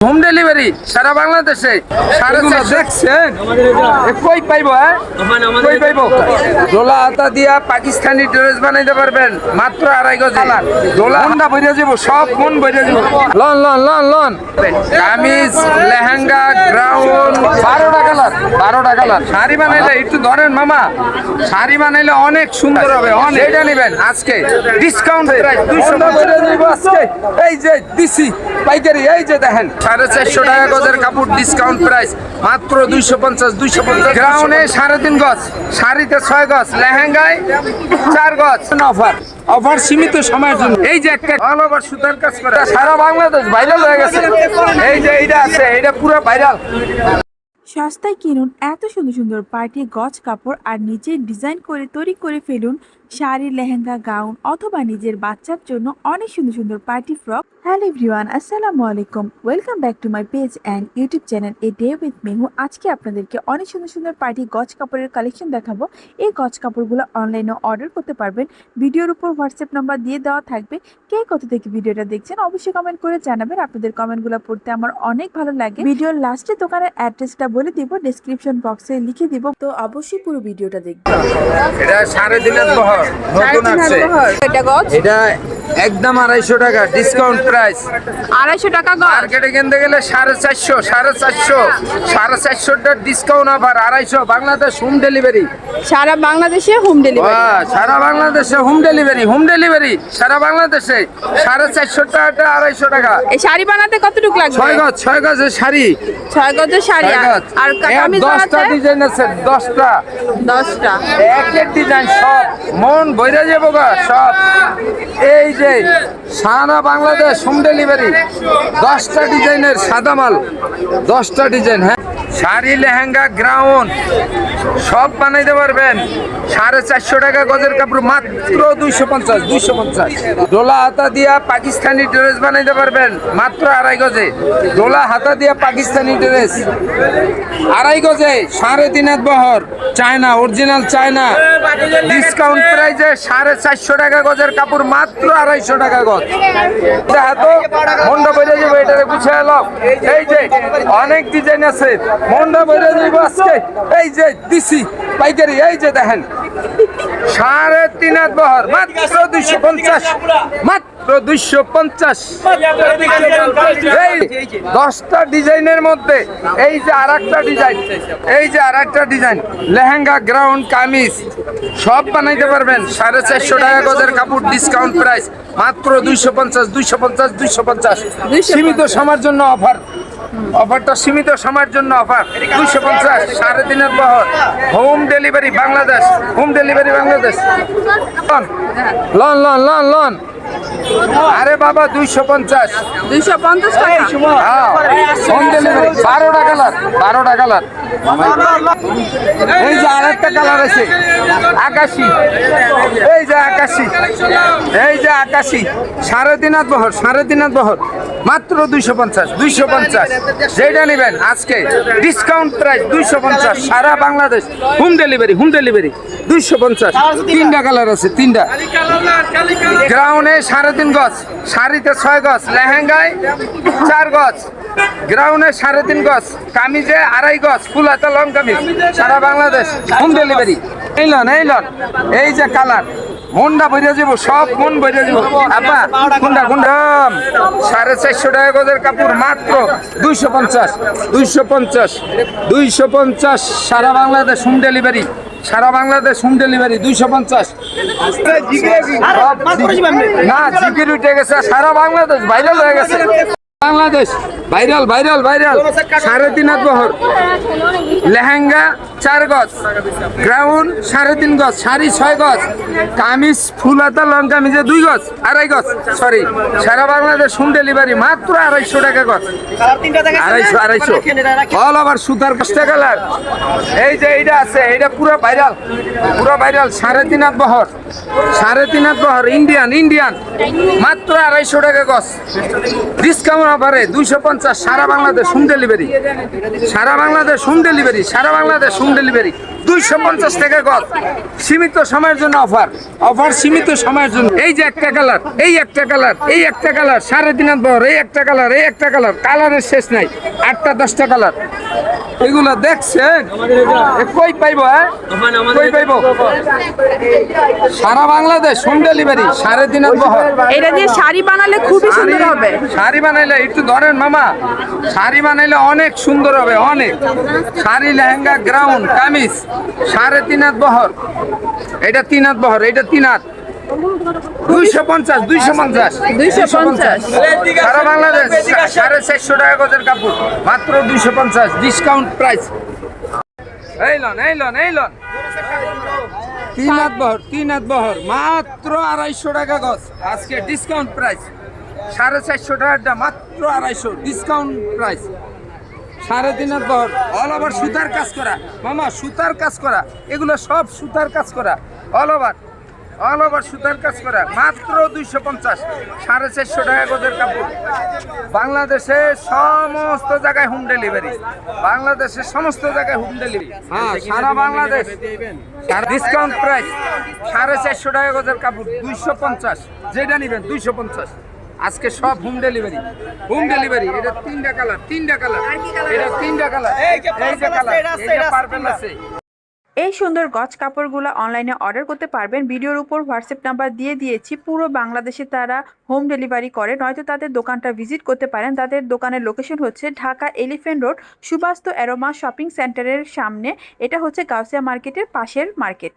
Home delivery সারা বাংলাদেশে। চারশো দেখছেন? কই পাইবো হ্যাঁ? কই পাইবো? ডোলা হাতা দিয়া পাকিস্তানি ড্রেস বানাইতে পারবেন মাত্র আড়াই গজ। ডোলা হন্ডা বইরে যাব সব মন বইরে যাব lawn lawn lawn lawn. Kameez lehenga ground বারোটা কালার বারোটা কালার। শাড়ি বানাইলে একটু ধরেন মামা। শাড়ি বানাইলে অনেক সুন্দর হবে অনেক। এটা নেবেন আজকে। ডিসকাউন্ট প্রাইস দুইশো আজকে। এই যে দিছি পাইকারি এই যে দেখেন। সাড়ে চারশো টাকা গজের কাপড় ডিসকাউন্ট প্রাইস মাত্র দুইশো পঞ্চাশ দুইশো পঞ্চাশ। গ্রাউন্ডে সাড়ে তিন গজ শাড়িতে ছয় গজ লেহেঙ্গায় চার গজ অফার অফার সীমিত সময়ের জন্য। এই যে একটা অল ওভার সুতার কাজ করে। সারা বাংলাদেশ ভাইরাল হয়ে গেছে। এই যে এইটা আছে এইটা পুরো ভাইরাল সস্তায় কিনুন, এত সুন্দর সুন্দর পার্টি, গজ কাপড় আর নিজে ডিজাইন করে তৈরি করে ফেলুন। শাড়ি, লেহেঙ্গা, গাউন অথবা নিজের বাচ্চার জন্য অনেক সুন্দর সুন্দর পার্টি ফ্রক। হ্যালো এভরিওয়ান, আসসালামু আলাইকুম। Welcome back to my page and YouTube channel a day with Mehu. আজকে আপনাদেরকে অনেক সুন্দর সুন্দর পার্টি, গজ কাপড়ের কালেকশন দেখাবো। এই গজ কাপড়গুলো অনলাইনে অর্ডার করতে পারবেন। ভিডিওর উপর হোয়াটসঅ্যাপ নাম্বার দিয়ে দেওয়া থাকবে। কে কোথা থেকে ভিডিওটা দেখছেন অবশ্যই কমেন্ট করে জানাবেন। আপনাদের কমেন্টগুলো পড়তে আমার অনেক ভালো লাগে। ভিডিওর লাস্টে দোকানের অ্যাড্রেসটা বলে দিব ডেসক্রিপশন বক্সে লিখে দিব। তো অবশ্যই পুরো ভিডিওটা দেখবেন এটা সাড়ে তিনের বহর নতুন আছে। এটা গজ? এটা একদম আড়াইশো টাকা ডিসকাউন্ট প্রাইস আড়াইশো টাকা গজ? মার্কেটে কিনতে গেলে সাড়ে চারশো সাড়ে চারশো সাড়ে চারশোটা ডিসকাউন্ট অফার আড়াইশো। বাংলাদেশ হোম ডেলিভারি সারা বাংলাদেশে হোম ডেলিভারি সারা বাংলাদেশে হোম ডেলিভারি হোম ডেলিভারি সারা বাংলাদেশে সাড়ে চারশো টাকা আড়াইশো টাকা। এই শাড়ি বানাতে কতটুকু লাগবে? ছয় গজ ছয় গজের শাড়ি। ছয় গজের শাড়ি ছয় আর- কামিজ দশটা ডিজাইন আছে দশটা। দশটা। একের ডিজাইন সব। মন ভরে যাব গা সব। এই যে সারা বাংলাদেশ হোম ডেলিভারি। দশটা ডিজাইনের সাদা মাল। দশটা ডিজাইন হ্যাঁ। শাড়ি, লেহেঙ্গা, গ্রাউন, সব বানাইতে পারবেন। সাড়ে চারশো টাকা গজের কাপড়, মাত্র দুইশো পঞ্চাশ দুইশো পঞ্চাশ। ডোলা হাতা দিয়া পাকিস্তানি ড্রেস বানাইতে পারবেন, মাত্র আড়াই গজে। ডোলা হাতা দিয়া পাকিস্তানি ড্রেস, আড়াই গজে, সাড়ে তিন হাত বহর। China, original China. ডিসকাউন্ট প্রাইসে সাড়ে চারশো টাকা গজের কাপড়, মাত্র আড়াইশো টাকা গজ। দেখা তো এই যে অনেক ডিজাইন আছে মন্ডা বেড়ে দিব আজকে। এই যে দিছি। পাইকারি এই যে দেখেন। সাড়ে তিন হাত বহর মাত্র দুইশো পঞ্চাশ মাত্র দুইশো পঞ্চাশ। এই দশটা ডিজাইনের মধ্যে এই যে আর একটা ডিজাইন এই যে আর একটা ডিজাইন লেহেঙ্গা গ্রাউন্ড কামিজ সব বানাইতে পারবেন। সাড়ে চারশো টাকা গজের কাপড় ডিসকাউন্ট প্রাইস মাত্র দুইশো পঞ্চাশ দুইশো পঞ্চাশ দুইশো পঞ্চাশ। সীমিত সময়ের জন্য অফার। অফারটা সীমিত সময়ের জন্য অফার। দুইশো পঞ্চাশ সাড়ে তিনের বহর home delivery Bangladesh home delivery Bangladesh lawn. Lawn lawn lawn আরে বাবা দুইশো পঞ্চাশ। দুইশো পঞ্চাশ টাকা। হোম ডেলিভারি বারোটা কালার বারোটা কালার এই যে আরেকটা কালার আছে আকাশি। এই যে আকাশি এই যে আকাশি। সাড়ে তিন হাত বহর সাড়ে তিন হাত বহর। মাত্র দুইশো পঞ্চাশ দুইশো পঞ্চাশ। যেটা নেবেন আজকে ডিসকাউন্ট প্রাইস দুইশো পঞ্চাশ। সারা Bangladesh home delivery home delivery দুইশো পঞ্চাশ। তিনটা? কালার আছে তিনটা। গ্রাউন্ডে সাড়ে তিন গজ শাড়িতে ছয় গজ লেহেঙ্গায় চার গজ। গ্রাউন্ডে সাড়ে তিন গজ কামিজে আড়াই গজ ফুল হাতা লং কামিজ সারা বাংলাদেশ হোম ডেলিভারি এই লন এই লন এই যে কালার। মনটা বইরে যাব, সব মন বইরে যাব। আপা গুন্ডা কোনটা সাড়ে চারশো টাকা গজের কাপড় মাত্র দুইশো পঞ্চাশ দুইশো পঞ্চাশ দুইশো পঞ্চাশ। সারা বাংলাদেশ হোম ডেলিভারি, সারা বাংলাদেশ হোম ডেলিভারি, দুইশো পঞ্চাশ। না জিপির উঠে গেছে, সারা বাংলাদেশ ভাইরাল হয়ে গেছে। বাংলাদেশ। Viral viral viral. সাড়ে তিন হাত বহর। লেহেঙ্গা চার গজ। গ্রাউন্ড সাড়ে তিন গজ। শাড়ি ছয় গজ। কামিজ ফুল হাতা লং কামিজে দুই গজ আড়াই গজ। সরি সারা বাংলাদেশ হোম ডেলিভারি মাত্র আড়াইশো টাকা গজ। আড়াইশো আড়াইশো। অল আবার সুতার কাস্টা কালার। এই যে এইটা আছে এইটা পুরো ভাইরাল পুরো ভাইরাল সাড়ে তিন হাত বহর। সাড়ে তিন হাত বহর ইন্ডিয়ান ইন্ডিয়ান মাত্র আড়াইশো টাকা গজ। ডিসকাউন্ট অফারে দুইশো পঞ্চাশ সারা বাংলাদেশ হোম ডেলিভারি। সারা বাংলাদেশ হোম ডেলিভারি সারা বাংলাদেশ হোম ডেলিভারি। দুইশো পঞ্চাশ টাকা গজ। সীমিত সময়ের জন্য অফার। অফার সীমিত সময়ের জন্য। এই যে একটা কালার এই একটা কালার এই একটা কালার সাড়ে তিন বহর এই একটা কালার এই একটা কালার কালারের শেষ নাই আটটা দশটা কালার। এগুলো দেখছেন? কই পাইবো হ্যাঁ? কই পাইবো? সারা বাংলাদেশ হোম ডেলিভারি সাড়ে তিন বহর। এটা দিয়ে শাড়ি বানালে খুবই সুন্দর হবে। শাড়ি বানাইলে একটু ধরেন মামা শাড়ি বানাইলে অনেক সুন্দর হবে অনেক। শাড়ি লেহেঙ্গা গ্রাউন্ড কামিজ। সাড়ে তিন হাত বহর। এটা তিন হাত বহর এটা তিন হাত। দুইশো পঞ্চাশ দুইশো পঞ্চাশ 250 সারা বাংলাদেশ সাড়ে চারশো টাকা গজের কাপড় মাত্র দুইশো পঞ্চাশ ডিসকাউন্ট প্রাইস এই লন এই লন এই লন। তিন হাত বহর তিন হাত বহর মাত্র আড়াইশো টাকা গজ। আজকে ডিসকাউন্ট প্রাইস সাড়ে চারশো টাকাটা মাত্র আড়াইশো ডিসকাউন্ট প্রাইস সাড়ে তিন হাত বহর অল ওভার সুতার কাজ করা। মামা সুতার কাজ করা। এগুলো সব সুতার কাজ করা। অল ওভার অল ওভার সুতার কাজ করা। মাত্র দুইশো পঞ্চাশ সাড়ে চারশো টাকা গজের কাপড়। বাংলাদেশে সমস্ত জায়গায় হোম ডেলিভারি বাংলাদেশের সমস্ত জায়গায় হোম ডেলিভারি হ্যাঁ সারা বাংলাদেশ। ডিসকাউন্ট প্রাইস সাড়ে চারশো টাকা গজের কাপড় দুইশো পঞ্চাশ। যেটা নেবেন দুইশো পঞ্চাশ। আজকে সব হোম ডেলিভারি হোম ডেলিভারি এটা তিনটা কালার তিনটা কালার এটা তিনটা কালার এই যে কালার এই যে পার্পল আছে এই সুন্দর গজ কাপড়গুলো অনলাইনে অর্ডার করতে পারবেন। ভিডিওর উপর হোয়াটসঅ্যাপ নাম্বার দিয়ে দিয়েছি। পুরো বাংলাদেশে তারা হোম ডেলিভারি করে। নয়তো তাদের দোকানটা ভিজিট করতে পারেন। তাদের দোকানের লোকেশন হচ্ছে Dhaka elephant road Subastu aroma shopping সেন্টারের সামনে। এটা হচ্ছে গাউসিয়া মার্কেটের পাশের মার্কেট